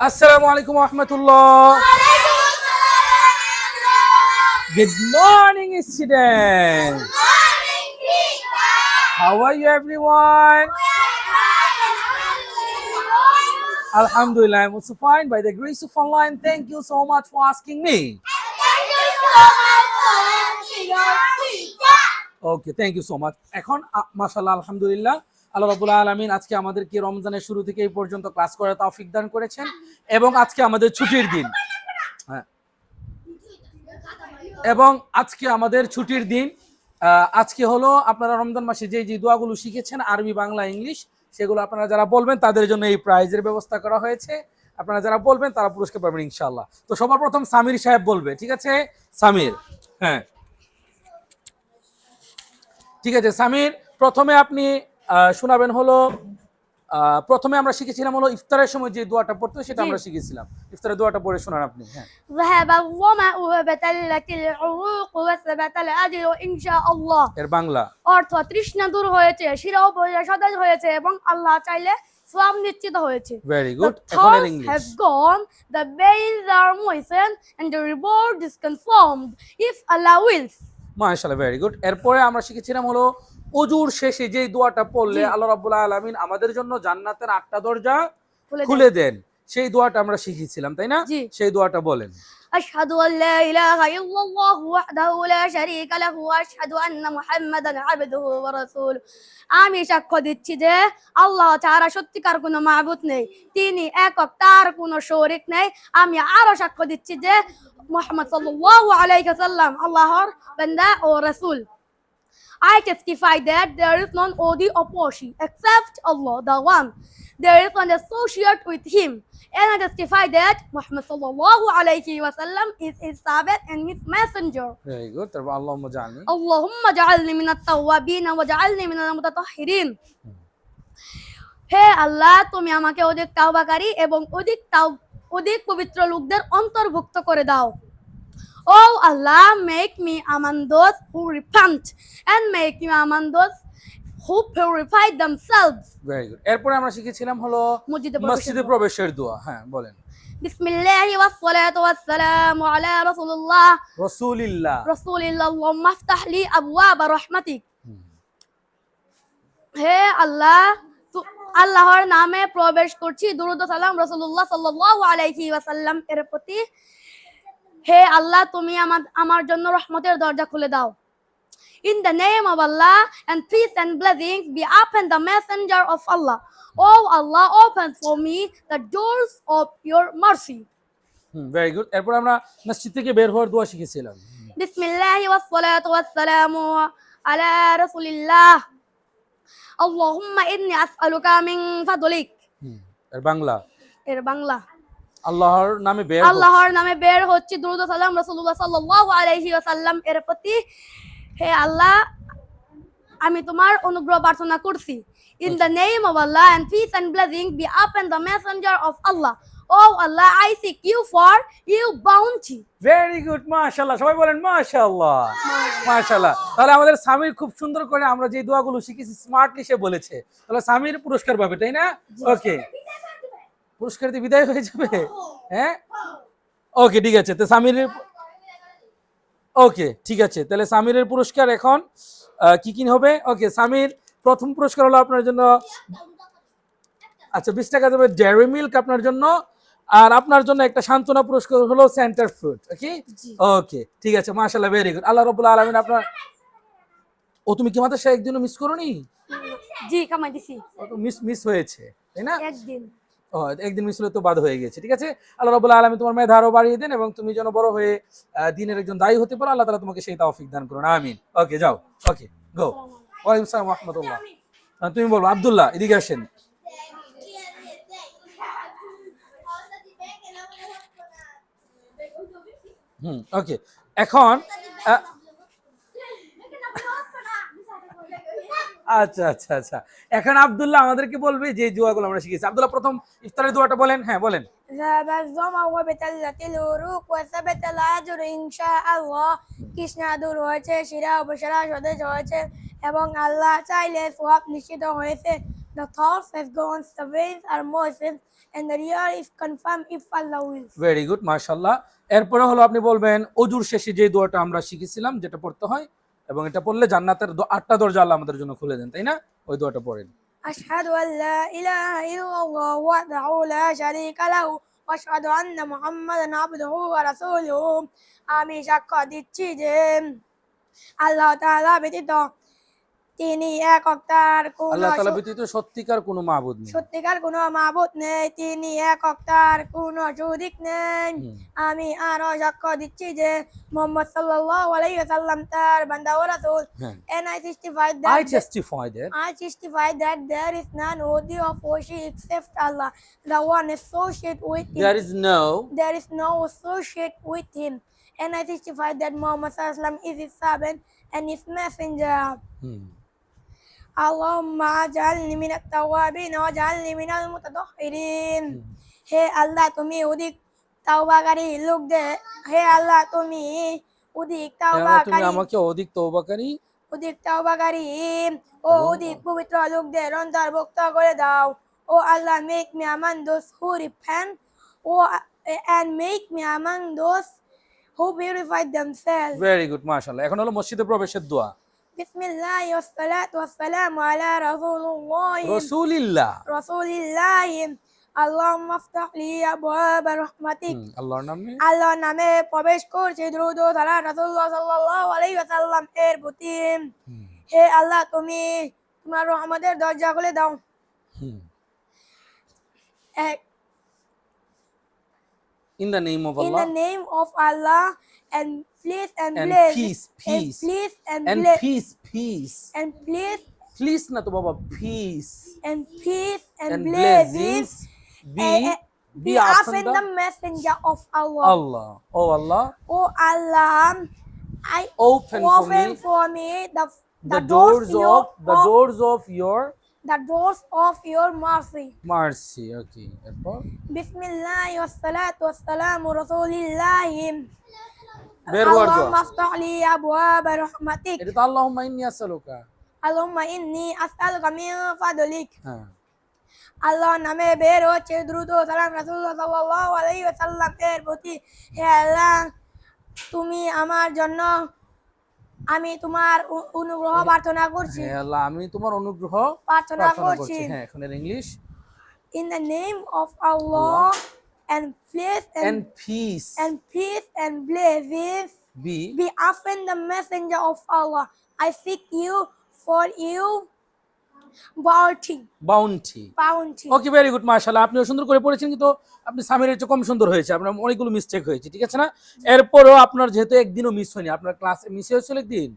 আসসালামু আলাইকুম রহমতুল্লাহ Good morning, students. How are you, everyone? Alhamdulillah, I'm also fine by the grace of Allah, and thank you so much for asking me. Okay thank you so much এখন মাশাল্লাহ আলহামদুলিল্লাহ আল্লাহ রাবুল আলমিন আজকে আমাদেরকে রমজানের শুরু থেকে এই পর্যন্ত ক্লাস করার তৌফিক দান করেছেন এবং আজকে আমাদের ছুটির দিন। হ্যাঁ। এবং আজকে আমাদের ছুটির দিন আজকে হলো আপনারা রমজান মাসে যে যে দোয়াগুলো শিখেছেন, আরবি, বাংলা, ইংলিশ, সেগুলো আপনারা যারা বলবেন তাদের জন্য এই প্রাইজের ব্যবস্থা করা হয়েছে। আপনারা যারা বলবেন তারা পুরস্কার পাবেন ইনশাল্লাহ তো সবার প্রথম সামির সাহেব বলবে, ঠিক আছে? সামির হ্যাঁ। ঠিক আছে, সামির, প্রথমে আপনি শোনাবেন হলো প্রথমে আমরা শিখেছিলাম হলো ইফতারের সময় যে দোয়াটা পড়তো সেটা আমরা শিখেছিলাম। ইফতারের দোয়াটা পড়ে শোনান আপনি হ্যাঁ। এর বাংলা। অর্থ তৃষ্ণা দূর হয়েছে শিরাও সদাজ হয়েছে এবং আল্লাহ চাইলে সোয়াম নিশ্চিত হয়েছে। ভেরি গুড এখন in English has gone the base are moistened and the reward is confirmed if Allah wills মাশাআল্লাহ ভেরি গুড এরপরে আমরা শিখেছিলাম হলো অজুর শেষে যে দোয়াটা পড়লে আল্লাহ রাবুল আলমিন আমাদের জন্য জান্নাতের আটটা দরজা খুলে দেন। সেই দোয়াটা আমরা শিখেছিলাম তাই না? সেই দোয়াটা বলেন। أشهد أن لا إله إلا الله وحده لا شريك له وأشهد أن محمدا عبده ورسوله আমি সাক্ষ্য দিচ্ছি যে আল্লাহ ছাড়া সত্যিকার কোনো মাবুত নেই। তিনি একক তার কোনো শরিক নেই। আমি আরও সাক্ষ্য দিচ্ছি যে মোহাম্মদ সাল্লাল্লাহু আলাইহি সাল্লাম আল্লাহর বান্দা ও রাসূল। I testify that there is none worthy of worship except Allah, the One. There is an associate with Him. And I testify that Muhammad sallallahu alayhi wa sallam is His servant and His messenger. Very good. Allahumma ja'alni. Allahumma ja'alni min at-tawwabin wa ja'alni min al-mutatahhirin. হে আল্লাহ তুমি আমাকে অধিক তাওবাকারী এবং অধিক তাও অধিক পবিত্র লোকদের অন্তর্ভুক্ত করে দাও Oh Allah, make me among those who repent and make me among those who purify themselves. Very good এরপরে আমরা শিখেছিলাম হলো মসজিদে প্রবেশের মসজিদে দোয়া। প্রবেশের দোয়া হ্যাঁ বলেন بسم الله والصلاة والسلام على رسول الله রসুলিল্লাহ رسول الله اللهم افتح لي أبواب رحمتك হে আল্লাহ তু- আল্লাহর নামে প্রবেশ করছি দুরুদ সালাম রসুল্লাহ সাল্লাল্লাহু আলাইহি ওয়াসাল্লাম এর প্রতি হে আল্লাহ তুমি আমার আমার জন্য রহমতের দরজা খুলে দাও। In the name of Allah and peace and blessings be upon the messenger of Allah. Oh Allah, open for me the doors of your mercy. Very good এরপর আমরা মসজিদ থেকে বের হওয়ার দোয়া শিখেছিলাম। বিসমিল্লাহি ওয়াস সালাতু ওয়াস সালামু আলা রাসূলিল্লাহ। আল্লাহুম্মা ইন্নী আসআলুকা মিন ফাদলিক। এর বাংলা। এর বাংলা। আল্লাহর নামে বের আল্লাহর নামে বের হচ্ছে। দুরুদ সালাম রাসূলুল্লাহ সাল্লাল্লাহু আলাইহি ওয়াসাল্লাম এর প্রতি হে আল্লাহ আমি তোমার অনুগ্রহ প্রার্থনা করছি। In the name of Allah and peace and blessing be up and the messenger of Allah O Allah I seek you for you bounty very good মাশাআল্লাহ। সবাই বলেন মাশাআল্লাহ মাশাআল্লাহ। তাহলে আমাদের স্বামীর খুব সুন্দর করে আমরা যে দোয়াগুলো শিখেছি স্মার্টলি সে বলেছে। তাহলে স্বামীর পুরস্কার পাবে তাই না? ওকে পুরস্কার দিয়ে বিদায় হয়ে যাবে? হ্যাঁ। ওকে ঠিক আছে। তো স্বামীর ওকে ঠিক আছে। তাহলে সামিরের পুরস্কার এখন কি কি হবে? ওকে সামির প্রথম পুরস্কার হলো আপনার জন্য আচ্ছা বিশ টাকা দেবে ডেয়ারি মিল্ক আপনার জন্য। আর আপনার জন্য একটা সান্ত্বনা পুরস্কার হলো সেন্টার ফ্রুট ওকে ওকে ঠিক আছে মাশাআল্লাহ ভেরি গুড আল্লাহ রবুল্লা আলমিন আপনার ও তুমি কি মাদ্রাসা একদিনও মিস করোনি? জি কামাই দিছি। ও তো মিস মিস হয়েছে তাই না? একদিন। একদিন মিস তো বাদ হয়ে গেছে, ঠিক আছে? আল্লাহ রবুল্লা আলমী তোমার মেধা আরও বাড়িয়ে দেন এবং তুমি যেন বড় হয়ে দিনের একজন দায়ী হতে পারো, আল্লাহ তালা তোমাকে সেই তাওফিক দান করুন, আমিন। ওকে, যাও, ওকে, গো। ওয়ালাইকুম রহমতুল্লাহ। তুমি বলব আব্দুল্লাহ, এদিকে আসেন। হুম, ওকে, এখন আচ্ছা আচ্ছা আচ্ছা। এখন আব্দুল্লাহ আমাদেরকে বলবে যে দোয়াগুলো আমরা শিখেছি। আব্দুল্লাহ প্রথম ইফতারের দোয়াটা বলেন। হ্যাঁ বলেন। এবং আল্লাহ চাইলে সোয়াব নিশ্চিত হয়েছে। The thoughts have gone the ways are Moses and the real is confirmed if Allah wills. Very good, এরপরে হলো আপনি বলবেন অজুর শেষে যে দোয়াটা আমরা শিখেছিলাম যেটা পড়তে হয় এবং এটা পড়লে জান্নাতের আটটা দরজা আল্লাহ আমাদের জন্য খুলে দেন, তাই না? ওই দোয়াটা পড়েন। أشهد أن لا إله إلا الله وحده لا شريك له وأشهد أن محمدا عبده ورسوله আমি সাক্ষ্য দিচ্ছি যে আল্লাহ তাআলা ব্যতীত তিনি এক অক্তার কোন আল্লাহ তাআলা ব্যতীত সত্যিকার কোনো মাবুদ নেই সত্যিকার কোনো মাবুদ নেই তিনি এক অক্তার কোন শরিক নেই আমি আরও সাক্ষ্য দিচ্ছি যে মোহাম্মদ সাল্লাল্লাহু আলাইহি ওয়াসাল্লাম তার বান্দা ও রাসূল হ্যাঁ and I testify I that testify that I testify that there is none worthy of worship except Allah, the one associate with Him. There is no there is no associate with Him. And I testify that Muhammad Sallallahu is His servant and His messenger. اللهم اجعلني من التوابين واجعلني من المتطهرين হে আল্লাহ তুমি অধিক তাওবাকারী লোকদের হে আল্লাহ তুমি অধিক তুমি তাওবাকারী আমাকে অধিক তওবাকারী অধিক তাওবাকারী ও অধিক পবিত্র লোকদের অন্তর্ভুক্ত করে দাও O Allah make me among those who repent O and make me among those who purify themselves very good মাশাআল্লাহ এখন হলো মসজিদে প্রবেশের দোয়া বিসমিল্লাহ আল্লাহর নামে আল্লাহর নামে প্রবেশ করছি দ্রুত রাসূলুল্লাহ সাল্লাল্লাহু আলাইহি ওয়াসাল্লাম এর প্রতি হে আল্লাহ তুমি তোমার রহমতের দরজা খুলে দাও হুম। এক- In the name of in the name of Allah and please and, And bless peace, and peace. please and, and bless peace, peace. and please Please না তো বাবা peace and peace and, and blessings blessings be eh, eh, be be upon upon the the messenger of Allah. Allah. Oh Allah, Oh Allah, I open for open me for me the the doors your- of the doors of your the doors of your mercy. mercy. Okay. এরপর Bismillah wassalatu wassalamu rasulillah. বের হওয়ার দোয়া। আল্লাহুম্মা আফতাহ লি আবওয়াব রাহমাতিক। এটা তো আল্লাহুম্মা ইন্নী আসআলুকা। আল্লাহ হ্যাঁ। নামে বের হচ্ছে দ্রুত সালাম রাসূলুল্লাহ সাল্লাল্লাহু আলাইহি ওয়াসাল্লাম এর প্রতি। হে আল্লাহ তুমি আমার জন্য আমি তোমার অনুগ্রহ হ্যাঁ। প্রার্থনা করছি। হে আল্লাহ আমি তোমার অনুগ্রহ প্রার্থনা করছি। হ্যাঁ এখন এর English. In the name of Allah. And peace and and peace. and peace and blessings be be upon the messenger of Allah. I seek you for you. Bounty. Bounty. Bounty. Okay very good মাশাআল্লাহ আপনিও সুন্দর করে পড়েছেন কিন্তু আপনি সামিরের চেয়ে কম সুন্দর হয়েছে। আপনার অনেকগুলো মিস্টেক হয়েছে ঠিক আছে না? এরপরও আপনার যেহেতু একদিনও মিস হয়নি আপনার ক্লাস মিস হয়েছিল একদিন?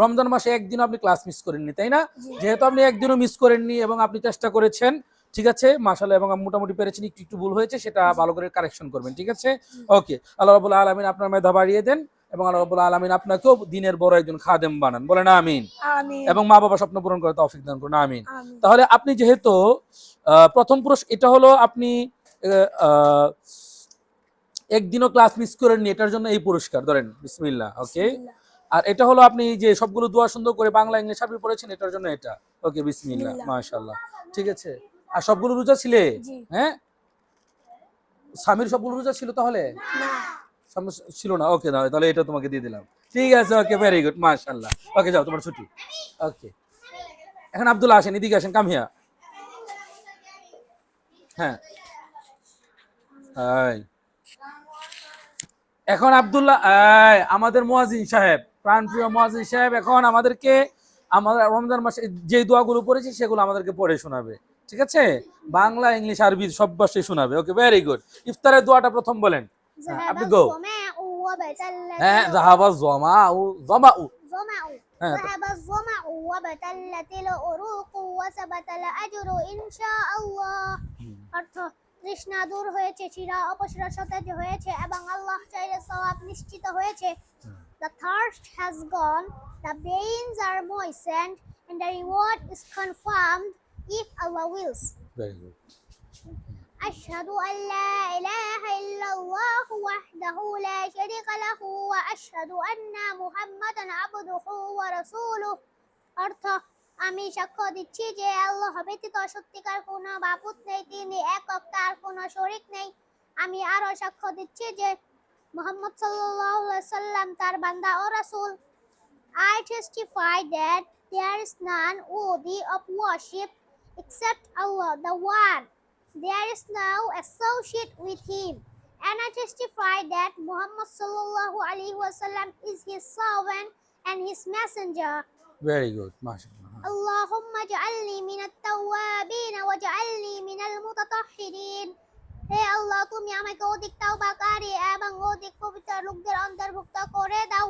রমজান মাসে একদিনও আপনি ক্লাস মিস করেননি তাই না? যেহেতু আপনি একদিনও মিস করেননি এবং আপনি চেষ্টা করেছেন ঠিক আছে মাশাআল্লাহ এবং মোটামুটি পেরেছেন একটু একটু ভুল হয়েছে সেটা ভালো করে কারেকশন করবেন ঠিক আছে? ওকে আল্লাহ রাব্বুল আলামিন আপনার মেধা বাড়িয়ে দেন এবং আল্লাহ রাব্বুল আলামিন আপনাকেও দিনের বড় একজন খাদেম বানান বলেন আমিন। আমিন। এবং মা বাবা স্বপ্ন পূরণ করে তৌফিক দান করুন আমিন। তাহলে আপনি যেহেতু প্রথম পুরস্কার এটা হলো আপনি একদিনও ক্লাস মিস করেননি এটার জন্য এই পুরস্কার ধরেন বিসমিল্লাহ ওকে আর এটা হলো আপনি যে সবগুলো দোয়া সুন্দর করে বাংলা ইংলিশ আপনি পড়েছেন এটার জন্য এটা ওকে বিসমিল্লাহ বিসমিল্লাহ। মাশাআল্লাহ ঠিক আছে? আর সবগুলো রোজা ছিলে? হ্যাঁ? স্বামীর সবগুলো রোজা ছিল তাহলে? না। ছিল না। ওকে না তাহলে এটা তোমাকে দিয়ে দিলাম। ঠিক আছে ওকে ভেরি গুড মাশাআল্লাহ। ওকে যাও তোমার ছুটি। ওকে। এখন আব্দুল্লাহ আসেন এদিকে আসেন কাম হিয়া। এখন আব্দুল্লাহ আমাদের মুয়াজিন সাহেব প্রাণপ্রিয় মুয়াজিন সাহেব এখন আমাদেরকে আমাদের রমজান মাসে যে দোয়াগুলো পড়েছি সেগুলো আমাদেরকে পড়ে শোনাবে। ঠিক আছে বাংলা ইংলিশ আরবি সব ভাষায় শোনাবে ওকে ভেরি গুড ইফতারের দোয়াটা প্রথম বলেন হ্যাঁ, ذهب আপনি গো الظماء وابتلت হ্যাঁ জাহাবা জমা ও জমা ও الظمأ হ্যাঁ, ذهب الظمأ وابتلت العروق وثبت الأجر إن شاء الله অর্থ তৃষ্ণা দূর হয়েছে শিরা অপসরা সতেজ হয়েছে এবং আল্লাহ চাইলে সওয়াব নিশ্চিত হয়েছে The thirst has gone, the veins are moistened, and the reward is confirmed if Allah wills. Very good. أشهد أن لا إله إلا الله وحده لا شريك له وأشهد أن محمدا عبده ورسوله অর্থ আমি সাক্ষ্য দিচ্ছি যে আল্লাহ ব্যতীত সত্যিকার কোনো বাবুত নেই তিনি একক তার কোনো শরিক নেই আমি আরও সাক্ষ্য দিচ্ছি যে মোহাম্মদ সাল্লাম তার বান্দা ও রাসুল I testify that there is none worthy of worship except Allah, the One. There is no associate with Him. And I testify that Muhammad sallallahu alaihi wasallam is His servant and His messenger. Very good, mashallah. اللهم اجعلني من التوابين واجعلني من المتطهرين হে আল্লাহ তুমি আমাকে অধিক তাওবাকারী এবং অধিক পবিত্র লোকদের অন্তর্ভুক্ত করে দাও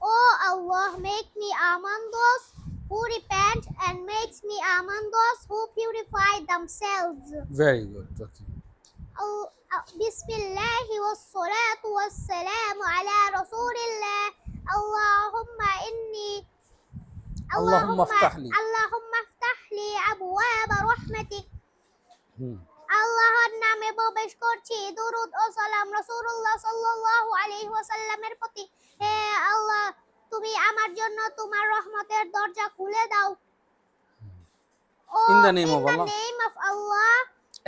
O Allah make me among those who repent and makes me among those who purify themselves very good okay أو- أو- بسم الله والصلاة والسلام على رسول الله اللهم إني اللهم افتح لي. اللهم افتح لي أبواب رحمتك হুম আল্লাহর নামে প্রবেশ করছি দুরুদ ও সালাম রাসূলুল্লাহ সাল্লাল্লাহু আলাইহি ওয়াসাল্লামের প্রতি হে আল্লাহ তুমি আমার জন্য তোমার রহমতের দরজা খুলে দাও Oh, In the name of in Allah. the name of Allah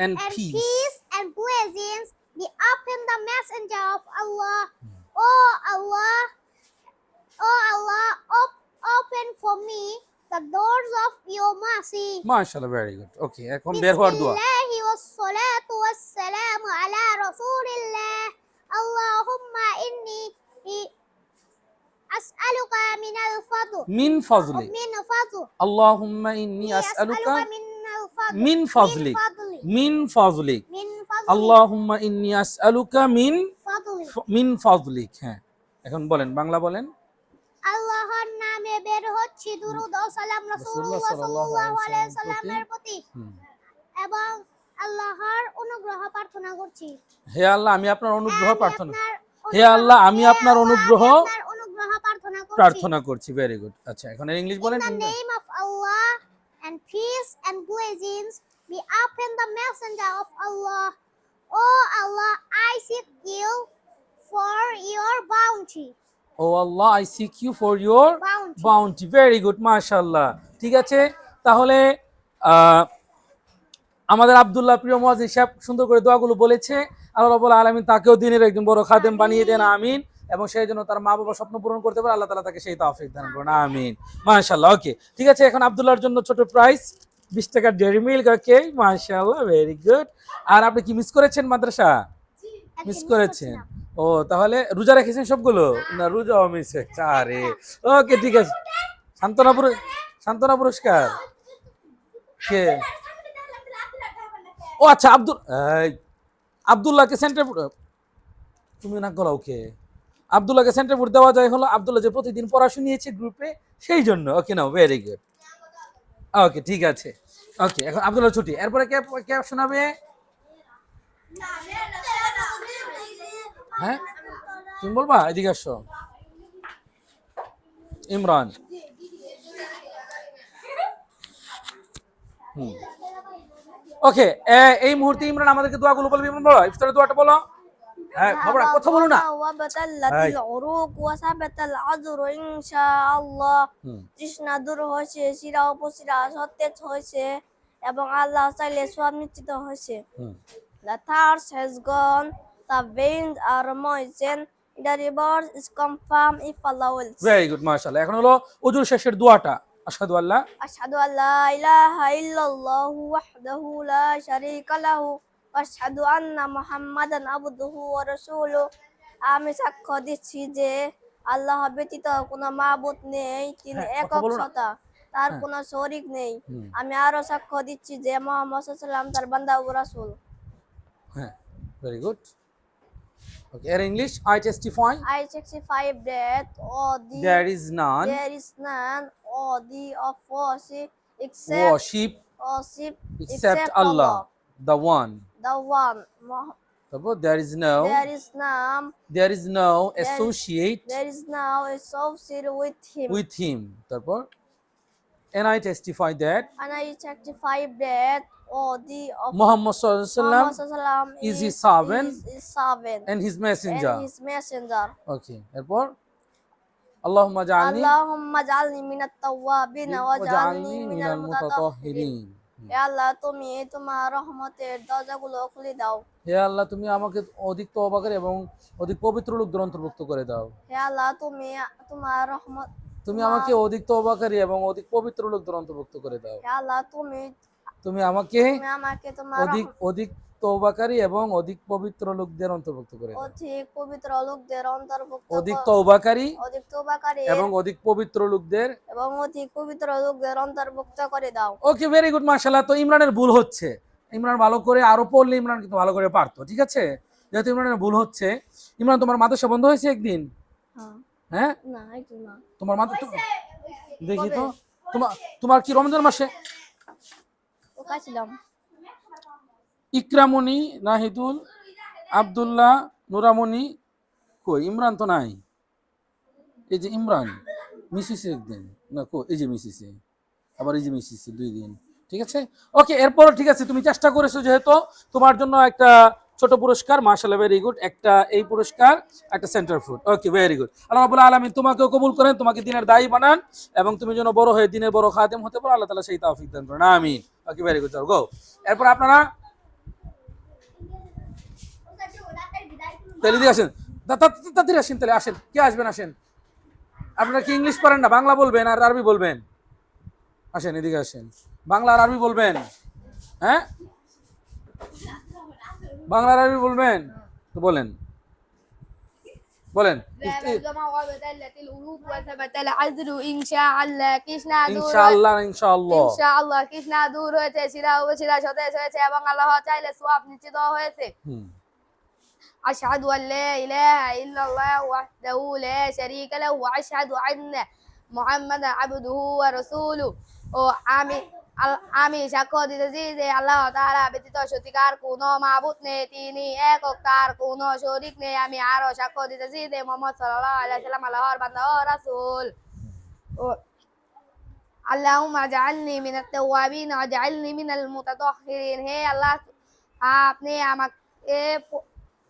and and peace peace and blessings be upon the messenger of Allah. Oh Allah, oh Allah, op- open for me the doors of your mercy. মাশাআল্লাহ very good okay এখন বের হওয়ার দোয়া الله والصلاة والسلام على رسول الله اللهم إني আসআলুকা মিনাল ফাদল মিন ফাজলি من ফাজল আল্লাহুম্মা ইন্নী আসআলুকা মিন ফাজলি মিন ফাজলি আল্লাহুম্মা ইন্নী আসআলুকা মিন মিন ফাজলিক হ্যাঁ। এখন বলেন বাংলা বলেন। আল্লাহর নামে বের হচ্ছে দুরুদ ও সালাম রাসূলুল্লাহ সাল্লাল্লাহু আলাইহি প্রতি এবং আল্লাহর অনুগ্রহ প্রার্থনা করছি। হে আল্লাহ আমি আপনার অনুগ্রহ প্রার্থনা হে আল্লাহ আমি আপনার হ্যাঁ, অনুগ্রহ প্রার্থনা করছি। প্রার্থনা করছি ভেরি গুড আচ্ছা এখন ইংলিশ বলেন the name of Allah and peace and blessings be upon the messenger of Allah. Oh Allah, I seek you for your bounty. O Allah I seek you for Bounty. Bounty very good মাশাআল্লাহ ঠিক আছে? তাহলে আমাদের আব্দুল্লাহ প্রিয় মহাজ হিসাব সুন্দর করে দোয়াগুলো বলেছে। আল্লাহ রাব্বুল আলামিন তাকেও দিনের একজন বড় খাদেম বানিয়ে দেন আমিন। এবং সেই জন্য তার মা বাবা স্বপ্ন পূরণ করতে পারে আল্লাহ তাআলা তাকে সেই তৌফিক দান করুন আমিন। মাশাআল্লাহ ওকে ঠিক আছে এখন আবদুল্লাহর জন্য ছোট প্রাইস বিশ টাকার ডেয়ারি মিল্ক ওকে মাশাআল্লাহ ভেরি গুড আর আপনি কি মিস করেছেন মাদ্রাসা? মিস করেছেন? ও তাহলে রোজা রেখেছেন সবগুলো? না রোজাও মিস হচ্ছে আরে। ওকে ঠিক আছে। সান্ত্বনা সান্ত্বনা পুরস্কার। কে? ও আচ্ছা আব্দুল আব্দুল্লাহকে সেন্টার তুমি না গলাও ওকে আব্দুল্লাহকে সেন্টার ফুড দেওয়া যায় হলো আব্দুল্লাহ যে প্রতিদিন পড়াশোনা নিয়েছে গ্রুপে সেই জন্য। ওকে নাও ভেরি গুড ওকে ঠিক আছে। ওকে এখন আবদুল্লাহ ছুটি। এরপরে কে কে শোনাবে হ্যাঁ? তুমি বলবা? এদিকে আসো। ইমরান। ওকে এই মুহূর্তে ইমরান আমাদেরকে দোয়াগুলো বলবি। ইমরান বলো, ইফতারের দোয়াটা বলো। সতেজ হয়েছে এবং আল্লাহ চাইলে সব নিশ্চিত হয়েছে gone are moistened the reward is confirm if Allah very good মাশাআল্লাহ। এখন হলো ওজুর শেষের দোয়াটা। আশহাদু আল্লাহ আশহাদু ইলাহা ইল্লাল্লাহু ওয়াহদাহু লা শারীকা লাহু। অসাধু আন্না মোহাম্মদান আবদুহু ও রসুল আমি সাক্ষ্য দিচ্ছি যে আল্লাহ ব্যতীত কোনো মাবুত নেই তিনি একক সতা তার কোনো শরিক নেই আমি আরও সাক্ষ্য দিচ্ছি যে মোহাম্মদ সাল্লাম তার বান্দা ও রাসূল হ্যাঁ very good Okay, in English, I testify. I testify that or the there is none. There is none or the of worship except worship, worship except, except Allah, Allah, the One. the one. Mo- তারপর there is no There is none, there is no There- associate there is no associate with him. with him তারপর and I testify that and I testify that worthy of Muhammad sallallahu alaihi wasallam Muhammad sallam is his servant is his servant and his messenger and his messenger. ওকে এরপর আল্লাহুম্মা জাআলনি اللهم اجعلني من التوابين واجعلني من المتطهرين মুতাতাহহিরিন হে আল্লাহ তুমি তোমার রহমতের দরজাগুলো খুলে দাও। হে আল্লাহ তুমি আমাকে অধিক তওবাকারী এবং অধিক পবিত্র লোকদের অন্তর্ভুক্ত করে দাও। হে আল্লাহ তুমি তোমার রহমত তুমি আমাকে অধিক তওবাকারী এবং অধিক পবিত্র লোকদের অন্তর্ভুক্ত করে দাও। হে আল্লাহ তুমি তুমি আমাকে আমাকে তোমার অধিক অধিক তওবাকারী এবং অধিক পবিত্র লোকদের অন্তর্ভুক্ত করে অধিক পবিত্র লোকদের অন্তর্ভুক্ত অধিক কর- তওবাকারী অধিক তোবাকারী এবং অধিক পবিত্র লোকদের এবং অধিক পবিত্র লোকদের অন্তর্ভুক্ত করে দাও। ওকে ভেরি গুড মার্শাল্লাহ তো ইমরানের ভুল হচ্ছে। ইমরান ভালো করে আরও পড়লে ইমরান কিন্তু ভালো করে পারতো ঠিক আছে? যেহেতু ইমরানের ভুল হচ্ছে। ইমরান তোমার মাদ্রাসা বন্ধ হয়েছে একদিন? হ্যাঁ। হ্যাঁ? না না। তোমার মাদ্রাসা দেখি তো। তোমার তোমার কি রমজান মাসে? ও কাছিলাম ইকরামণি নাহিদুল, আব্দুল্লাহ নুরামণি কই? ইমরান তো নাই। এই যে ইমরান মিসিসে একদিন না কো এই যে মিসিসে আবার এই যে মিসিসে দুই দিন। ঠিক আছে? ওকে এরপর ঠিক আছে, তুমি চেষ্টা করেছ যেহেতু তোমার জন্য একটা ছোট পুরস্কার মার্শাল্লাহ ভেরি গুড একটা এই পুরস্কার, একটা centre food okay very good আল্লাহ রাব্বুল আলামিন তোমাকেও কবুল করেন, তোমাকে দিনের দায়ী বানান, এবং তুমি যেন বড় হয়ে দিনের বড় খাদেম হতে পারো, আল্লাহ তালা সেই তৌফিক দান করেন। আমিন। ওকে ভেরি গুড চলো গো এরপর আপনারা তাহলে আসেন। তাড়াতাড়ি আসেন তাহলে আসেন। কে আসবেন আসেন? আপনারা কি ইংলিশ পারেন না বাংলা বলবেন আর আরবি বলবেন? আসেন এদিকে আসেন। বাংলা আর আরবি বলবেন? হ্যাঁ? বাংলা আর আরবি বলবেন? তো বলেন। বলেন। ইনশাআল্লাহ ইনশাআল্লাহ ইনশাআল্লাহ কৃষ্ণা দূর হয়েছে শিরা উপশিরা সতেজ হয়েছে এবং আল্লাহ চাইলে সওয়াব নিশ্চিত হয়েছে। أشهد أن لا إله إلا الله وحده لا شريك له وأشهد أن محمدا عبده ورسوله. ও আমি আমি সাক্ষ্য দিতেছি যে আল্লাহ তারা ব্যতীত সত্যিকার কোন মাবুত নেই তিনি একক তার কোন শরিক নেই আমি আরো সাক্ষ্য দিতেছি যে মোহাম্মদ সাল্লাম আল্লাহর বান্দা ও রাসুল اللهم اجعلني من التوابين واجعلني من المتطهرين. هي الله آه، আপনি আমাকে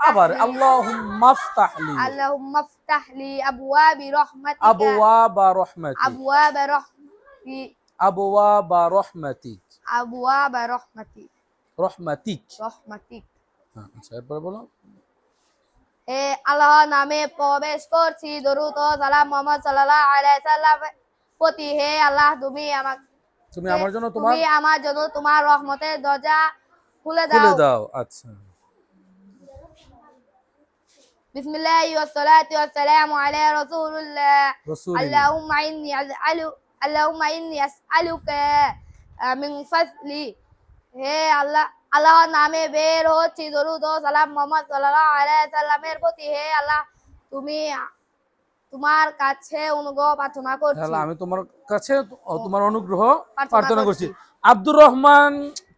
আবার আবওয়াবি আবওয়াবা আবওয়াবা আবওয়াবা আবওয়াবা রহমাতিক। রহমাতিক। হ্যাঁ, আচ্ছা এরপরে বলো। হে আল্লাহ নামে প্রবেশ করছি দরুদ ও সালাম মুহাম্মদ সাল্লাল্লাহু আলাইহি সাল্লাম প্রতি। হে আল্লাহ তুমি আমাকে তুমি আমার জন্য তোমার তুমি আমার জন্য তোমার রহমতের দরজা খুলে দাও। খুলে দাও আচ্ছা। দাও আচ্ছা বিসমিল্লাহি ওয়াসসালাতু ওয়াসসালামু আলা রাসূলিল্লাহ রাসূল اللهم إني أسألك اللهم إني أسألك আহ, من فضلي হে আল্লাহ আল্লাহর নামে বের হচ্ছি দরুদ ও সালাম মোহাম্মদ সাল্লাল্লাহু আলাইহি সাল্লামের প্রতি হে আল্লাহ তুমি তোমার কাছে অনুগ্রহ প্রার্থনা করছি তাহলে আমি তোমার কাছে ও তোমার অনুগ্রহ প্রার্থনা প্রার্থনা করছি। করছি আব্দুর রহমান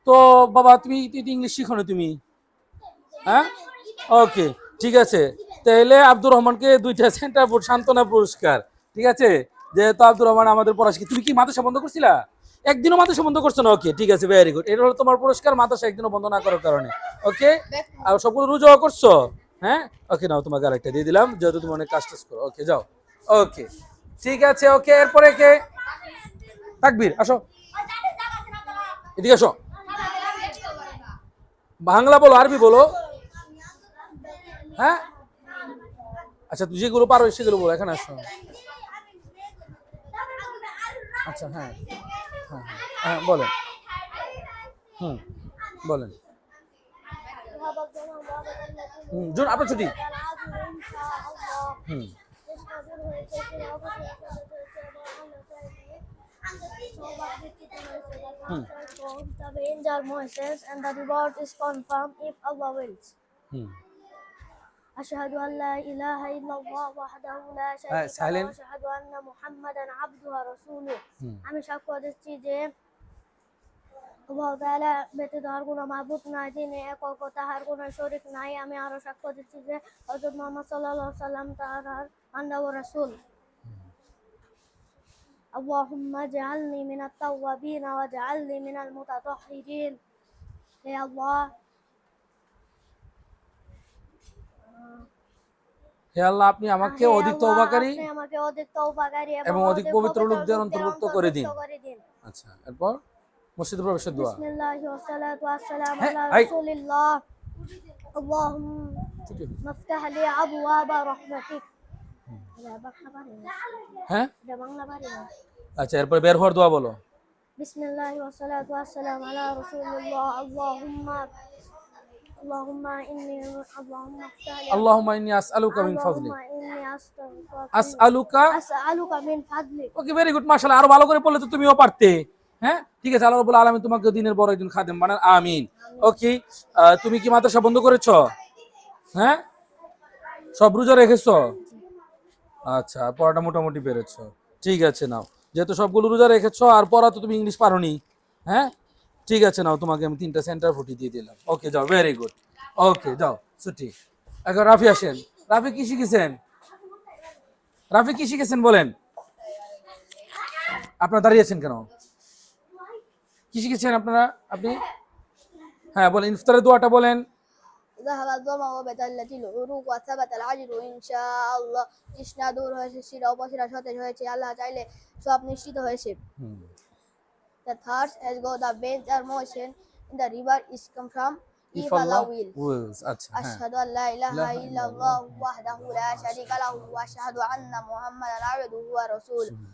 তো বাবা তুমি তুই তো ইংলিশ শিখো না তুমি হ্যাঁ ওকে ঠিক আছে? তাহলে আব্দুর রহমানকে দুইটা সেন্টার সান্ত্বনা পুরস্কার, ঠিক আছে? যেহেতু আব্দুর রহমান আমাদের পড়া শিখে তুমি কি মাদ্রাসা বন্ধ করছিলা? একদিনও মাদ্রাসা বন্ধ করছ না? ওকে ঠিক আছে ভেরি গুড এটা হলো তোমার পুরস্কার, মাদ্রাসা একদিনও বন্ধ না করার কারণে ওকে আর সবগুলো রুজু করছ? হ্যাঁ? ওকে নাও, তোমাকে আরেকটা দিয়ে দিলাম, যেহেতু তুমি অনেক কাজ টাজ করো। ওকে যাও। ওকে ঠিক আছে ওকে এরপরে কে? তাকবীর, আসো। এদিকে আসো। বাংলা বলো, আরবি বলো। হ্যাঁ আচ্ছা তুই যেগুলো পারো সেগুলো বলো এখানে আসো আচ্ছা হ্যাঁ হ্যাঁ হ্যাঁ বলেন হুম বলেন হুম জোর আপনার ছুটি হুম Hmm. The are Moses and the reward is confirmed if Allah wills. হুম أشهد أن لا إله إلا الله وحده لا شريك له. وأشهد أن محمدا عبده ورسوله. আমি সাক্ষ্য দিচ্ছি যে আল্লাহ তাআলা غنا معبود نادي نه নাই তিনি একক তাহার কোনো শরীক নাই আমি আরো সাক্ষ্য দিচ্ছি যে হযরত মুহাম্মদ সাল্লাল্লাহু আলাইহি সাল্লাম তার বান্দা ও রাসূল اللهم اجعلني من التوابين واجعلني من المتطهرين. يا الله. হে আল্লাহ আপনি আমাকে হে অধিক আল্লাহ, তওবাকারী আপনি আমাকে অধিক তওবাকারী এবং অধিক পবিত্র লোকদের অন্তর্ভুক্ত করে দিন। করে দিন আচ্ছা এরপর মসজিদে প্রবেশের দোয়া বিসমিল্লাহি ওয়াসসালাতু ওয়াসসালামু হ্যাঁ, আলা এই। রাসূলিল্লাহ اللهم ছুটি হয়েছে। افتح لي ابواب رحمتك এটা বাংলা পারি না হ্যাঁ এটা বাংলা পারি না আচ্ছা এরপর বের হওয়ার দোয়া বলো بسم الله والصلاة والسلام على رسول الله اللهم আল্লাহুম্মা ইন্নী আসআলুকা মিন ফাদলি আসআলুকা আসআলুকা মিন ফাদলি ওকে ভেরি গুড মাশাআল্লাহ আরও ভালো করে পড়লে তো তুমিও পারতে। হ্যাঁ? ঠিক আছে আল্লাহ রাব্বুল আলামিন তোমাকে দিনের বড় একজন খাদেম বানান আমিন। ওকে তুমি কি মাদ্রাসা বন্ধ করেছ? হ্যাঁ? সব রোজা রেখেছো? আচ্ছা পড়াটা মোটামুটি পেরেছ। ঠিক আছে নাও। যেহেতু সবগুলো রোজা রেখেছো আর পড়া তো তুমি ইংলিশ পারোনি। হ্যাঁ? ঠিক আছে নাও তোমাকে আমি তিনটা সেন্টার ফুটি দিয়ে দিলাম ওকে যাও ভেরি গুড ওকে যাও ছুটি এখন রাফি আসেন রাফি কি শিখেছেন রাফি কি শিখেছেন বলেন আপনারা দাঁড়িয়েছেন কেন কি শিখেছেন আপনারা আপনি হ্যাঁ বলেন ইফতারের দোয়াটা বলেন ذهب الظما وبتلت العروق وثبت العجر إن شاء الله তৃষ্ণা দূর হয়েছে শিরা উপশিরা সতেজ হয়েছে আল্লাহ চাইলে সব নিশ্চিত হয়েছে The thoughts as go the veins are motion in the river is come from if Allah wills. আচ্ছা আশহাদু আল্লা ইলাহা ইল্লাল্লাহ ওয়াহদাহু লা শারীকা লাহু ওয়া আশহাদু আন্না মুহাম্মাদান আবদুহু ওয়া রাসূলুহু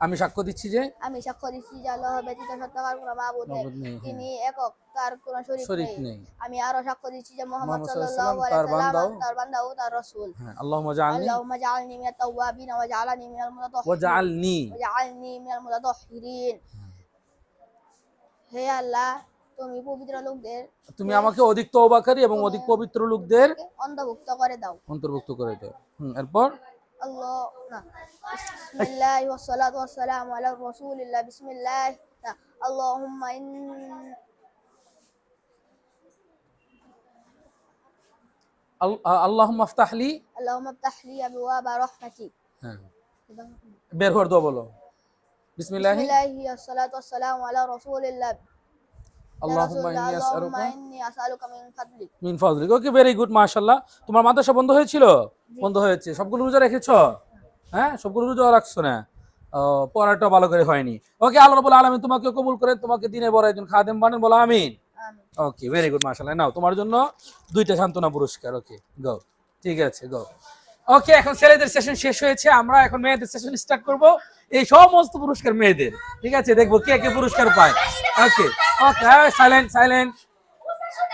আমি সাক্ষ্য দিচ্ছি যে আমি সাক্ষ্য দিচ্ছি যে আল্লাহ ব্যতীত সত্তাকার কোনো মাবুদ নেই। হ্যাঁ। তিনি একক তার কোনো শরীক নেই। আমি আরও সাক্ষ্য দিচ্ছি যে মুহাম্মদ সাল্লাল্লাহু আলাইহি ওয়াসাল্লাম তার বান্দা ও তার রাসূল। হ্যাঁ আল্লাহুম্মা জাআলনি। আল্লাহুম্মা জাআলনি মিনাত তাওয়াবিন ওয়া জাআলনি মিনাল মুতাতাহহিরিন ওয়া জাআলনি। ওয়া জাআলনি মিনাল মুতাতাহহিরিন হ্যাঁ। হে আল্লাহ তুমি পবিত্র লোকদের তুমি আমাকে অধিক তওবাকারী এবং অধিক পবিত্র লোকদের অন্তর্ভুক্ত করে দাও। অন্তর্ভুক্ত করে দাও। হুম এরপর? الله نعم. بسم الله والصلاة والسلام على رسول الله بسم الله نعم. اللهم إن আল- আল্লাহুম্মা আফতাহলি اللهم افتح لي أبواب رحمتك হ্যাঁ বের হওয়ার দোয়া বলো بسم বিসমিল্লাহি الله والصلاة والسلام على رسول الله মিন ওকে ভেরি গুড মাশাআল্লাহ। তোমার মাদ্রাসা বন্ধ হয়েছিল? বন্ধ হয়েছে। সবগুলো রোজা রেখেছো? হ্যাঁ সবগুলো রোজা রাখছো না? পড়াটা ভালো করে হয়নি। ওকে আল্লাহ রাব্বুল আলামিন তোমাকে কবুল করেন তোমাকে দিনে বড় একজন খাদেম বানান বলো আমিন। ওকে ভেরি গুড মাশাআল্লাহ। নাও তোমার জন্য দুইটা সান্তনা পুরস্কার। ওকে গো ঠিক আছে গো ওকে এখন ছেলেদের সেশন শেষ হয়েছে। আমরা এখন মেয়েদের সেশন স্টার্ট করব। এই সমস্ত পুরস্কার মেয়েদের। ঠিক আছে, দেখব কে কে পুরস্কার পায়। ওকে ওকে সাইলেন্ট সাইলেন্ট